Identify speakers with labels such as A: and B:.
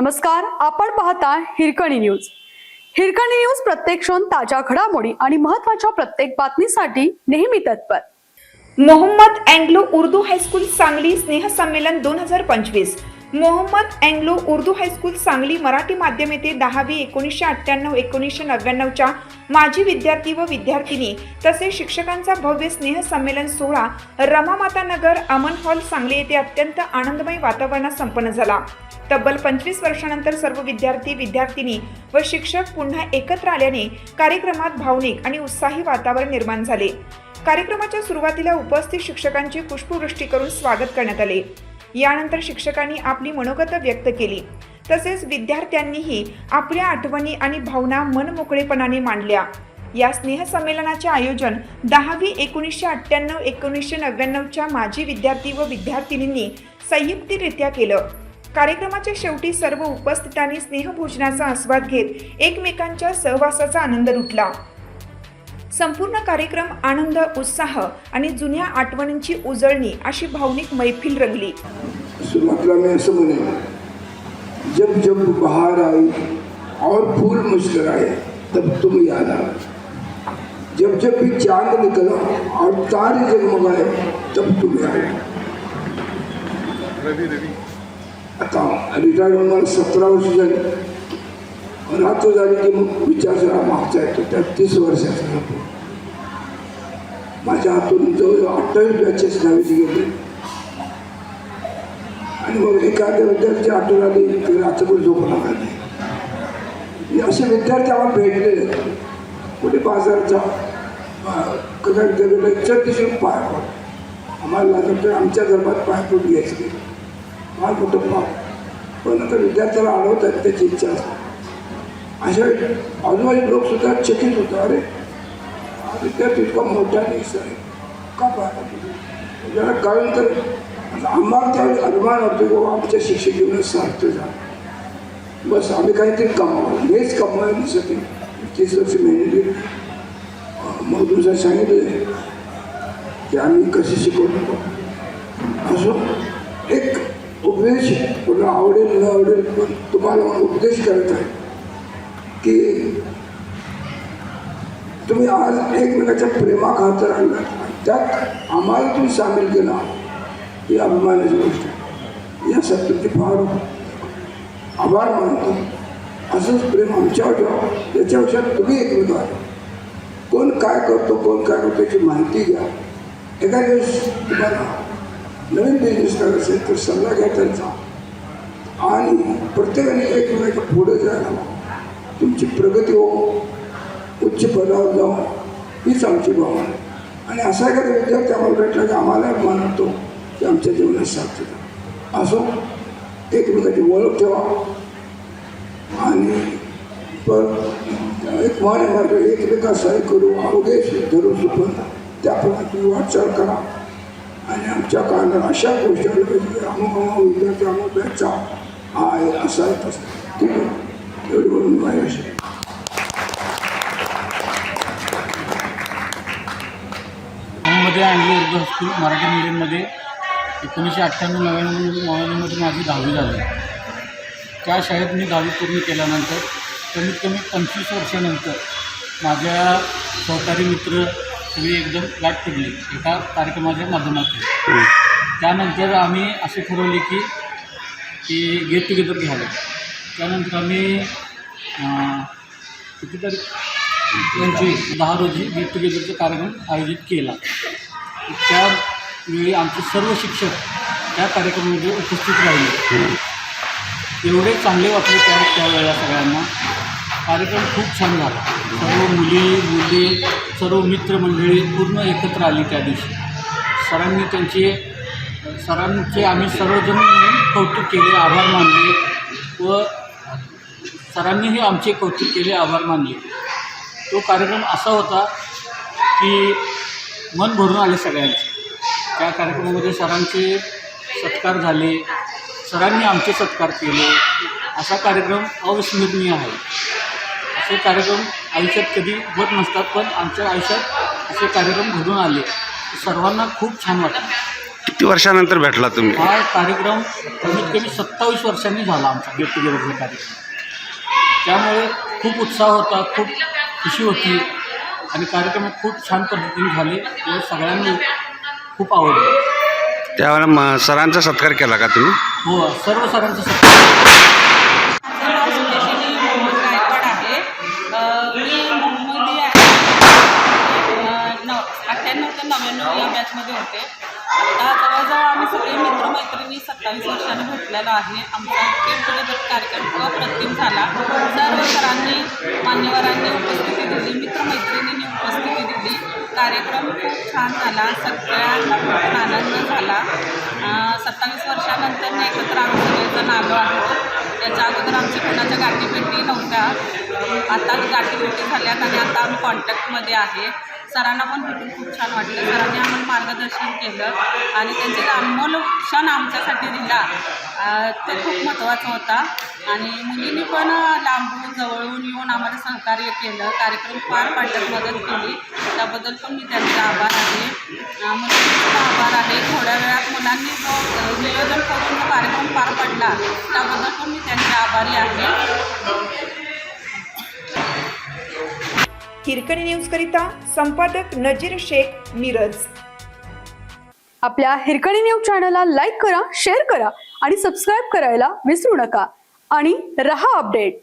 A: नमस्कार आपण पाहता हिरकणी न्यूज. हिरकणी न्यूज प्रत्येक क्षण ताज्या घडामोडी आणि महत्त्वाच्या प्रत्येक बातमीसाठी नेहमी तत्पर.
B: Mohammad Anglo Urdu high school Sangli स्नेह संमेलन दोन हजार पंचवीस. Mohammad Anglo Urdu high school Sangli Marathi माध्यम येथे दहावी एकोणीसशे अठ्ठ्याण्णव एकोणीसशे नव्याण्णवच्या माजी विद्यार्थी व विद्यार्थिनी तसेच शिक्षकांचा भव्य स्नेहसंमेलन सोहळा रमामाता नगर अमन हॉल सांगली येथे अत्यंत आनंदमय वातावरणात संपन्न झाला. तब्बल पंचवीस वर्षानंतर सर्व विद्यार्थी विद्यार्थिनी व शिक्षक पुन्हा एकत्र आल्याने कार्यक्रमात भावनिक आणि उत्साही वातावरण निर्माण झाले. कार्यक्रमाच्या सुरुवातीला उपस्थित शिक्षकांची पुष्पवृष्टी करून स्वागत करण्यात आले. यानंतर शिक्षकांनी आपली मनोगत व्यक्त केली. तसेच विद्यार्थ्यांनीही आपल्या आठवणी आणि भावना मनमोकळेपणाने मांडल्या. या स्नेहसंमेलनाचे आयोजन दहावी एकोणीसशे अठ्ठ्याण्णव एकोणीसशे नव्याण्णवच्या माजी विद्यार्थी व विद्यार्थिनींनी संयुक्तरित्या केलं. कार्यक्रमाच्या शेवटी सर्व उपस्थितांनी स्नेहभोजनाचा आस्वाद घेत एकमेकांच्या सहवासाचा आनंद लुटला. संपूर्ण कार्यक्रम आनंद उत्साह आणि जुन्या आठवणींची उजळणी अशी भावनिक मैफिल रंगली.
C: सुरुवातीला मी असं बोले जब जब बाहर आई और फूल मुस्कुराए तब तुम याद आ जब जब भी चांद निकला और तारे जगमगाए तब तुम आए. आता रिटायर मला सतरा वर्ष झाली. रात्र झाली की मग विचार जरा मागचा येतो त्या तीस वर्षाचा जातो माझ्या हातून जवळ अठ्ठावीस बॅचेस दहावीची गेले. आणि मग एखाद्या विद्यार्थी आठवण आली की रात्रभर झोप लागत नाही. असे विद्यार्थी आम्हाला भेटलेले कुठे बाजारचा कदाचित विद्यापीठात इतर दिवशी पाय पड आम्हाला लागत तर आमच्या धर्मात पाय पडून घ्यायचे. फार मोठं पाप. पण आता विद्यार्थ्याला अडवतात त्याची इच्छा असते. अशा आजूबाजू लोक सुद्धा चकित होतं. अरे विद्यार्थी इतका मोठा निस आहे. का पाहता पडतो जरा कारण तर आता आम्हाला त्यावेळी अभिमान होतो की बाबा आमच्या शिक्षक जीवनात सार्थ झालं. बस आम्ही काहीतरी कमावलं. हेच कमवण्यासाठी तीस वर्ष मेहनत मग दुसरं सांगितलं की आम्ही कसे शिकवतो? असो एक उपदेश कोणाला आवडेल न आवडेल पण तुम्हाला उपदेश करत आहे. की तुम्ही आज एकमेकाच्या प्रेमाखातर आणला त्यात आम्हाला तुम्ही सामील केला. ही अभिमानाची गोष्ट आहे. यासाठी तुमचे फार आभार मानतो. असंच प्रेम आमच्यावर ठेवा. याच्यापेक्षा तुम्ही एकमेकावर कोण काय करतो कोण काय करतो याची माहिती घ्या. एखाद्या दिवस तुम्हाला नवीन बिझनेस करायचा असेल तर सल्ला घ्या त्यांचा. आणि प्रत्येकाने एकमेकाच्या पुढे जायला तुमची प्रगती हो. उच्च पदावर जाऊ हीच आमची भावना आणि असा एखादा विद्यार्थी आम्हाला भेटला की आम्हाला मानतो की आमच्या जीवनात सार्थक असो एकमेकाची ओळख ठेवा. आणि पर एक मान मार्ग एकमेका सहाय्य करू अवघेश धरू सुपन त्याप्रमाणे तुम्ही वाटचाल करा. आणि आमच्या काळात अशा गोष्टी आल्या पाहिजे की अमुक अमुक विद्यार्थी अमुक बॅचचा हा आहे असा आहे असतो. ठीक आहे एवढी बोलून माझ्या विषयी
D: मध्ये Anglo Urdu high school Marathi मीडियममध्ये एकोणीसशे अठ्ठ्याण्णव नव्याण्णव नव्याण्णवमध्ये माझी दहावी झाली. त्या शाळेत मी दहावी पूर्ण केल्यानंतर कमीत कमी पंचवीस वर्षानंतर माझ्या सहकारी मित्र सगळी एकदम गाठ पडली. एका कार्यक्रमाच्या माध्यमातून. त्यानंतर आम्ही असे ठरवले की की गेट टुगेदर घ्यावं. त्यानंतर आम्ही कितीतरी पंचवीस दहा रोजी गेट टुगेदरचा कार्यक्रम आयोजित केला. त्यावेळी आमचे सर्व शिक्षक त्या कार्यक्रमामध्ये उपस्थित राहिले. एवढे चांगले वाटले त्या त्यावेळेला सगळ्यांना. कार्यक्रम खूप छान झाला. सर्व मुली मुली सर्व मित्रमंडळी पूर्ण एकत्र आली त्या दिवशी. सरांनी त्यांचे सरांचे आम्ही सर्वजण कौतुक केले आभार मानले व सरांनीही आमचे कौतुक केले आभार मानले. तो कार्यक्रम असा होता की मन भरून आले सगळ्यांचे. त्या कार्यक्रमामध्ये सरांचे सत्कार झाले. सरांनी आमचे सत्कार केले. असा कार्यक्रम अविस्मरणीय आहे. असे कार्यक्रम आयुष्यात कधी होत नसतात पण आमच्या आयुष्यात असे कार्यक्रम घडून आले. सर्वांना खूप छान वाटलं.
E: किती वर्षानंतर भेटला तुम्ही?
D: हा कार्यक्रम कमीत कमी सत्तावीस वर्षांनी झाला आमचा गेट टुगेदरचा कार्यक्रम. त्यामुळे खूप उत्साह होता खूप खुशी होती. आणि कार्यक्रम खूप छान पद्धतीने झाले. सगळ्यांनी खूप आवडले.
E: त्यावेळेला म- सरांचा सत्कार केला का तुम्ही?
D: हो सर्व सरांचं सत्कार.
F: माझं नाव सुदेशिनी मोहम्मद गायकवाड आहे. अ, मी अठ्ठ्याण्णव ते नव्याण्णव या बॅचमध्ये होते. आता जवळजवळ आम्ही सगळे मित्रमैत्रिणी सत्तावीस वर्षांनी भेटलेलो आहे. आमचा गेट टुगेदर कार्यक्रम अप्रतिम झाला. सर्व सरांनी मान्यवरांनी उपस्थिती दिली मित्रमैत्रिणींनी उपस्थिती दिली. कार्यक्रम खूप छान झाला सगळ्यांना खूप आनंद झाला सत्तावीस वर्षानंतर एकत्र आम्ही सगळेजण आलो आहोत. त्याच्या अगोदर आमच्या कोणाच्या गाठीभेटी नव्हत्या. आता गाठीभेटी झाल्यात आणि आता आम्ही कॉन्टॅक्टमध्ये आहे. सरांना पण भेटून खूप छान वाटलं. सरांनी आम्हाला मार्गदर्शन केलं आणि त्यांचे अनमोल क्षण आमच्यासाठी दिला. ते खूप महत्त्वाचा होता. आणि मुलींनी पण लांबून जवळून येऊन आम्हाला सहकार्य केलं. कार्यक्रम पार पाडण्यात मदत केली. त्याबद्दल पण मी त्यांचे आभार आहे. अं, मुलींचे आभार आहे. थोड्या वेळात मुलांनी जो नियोजन करून जो कार्यक्रम पार पडला त्याबद्दल पण मी त्यांचे आभारी आहे.
B: हिरकणी न्यूजकरिता संपादक नजीर शेख मिरज.
A: आपल्या हिरकणी न्यूज चॅनलला लाईक करा शेअर करा आणि सबस्क्राईब करायला विसरू नका. आणि रहा अपडेट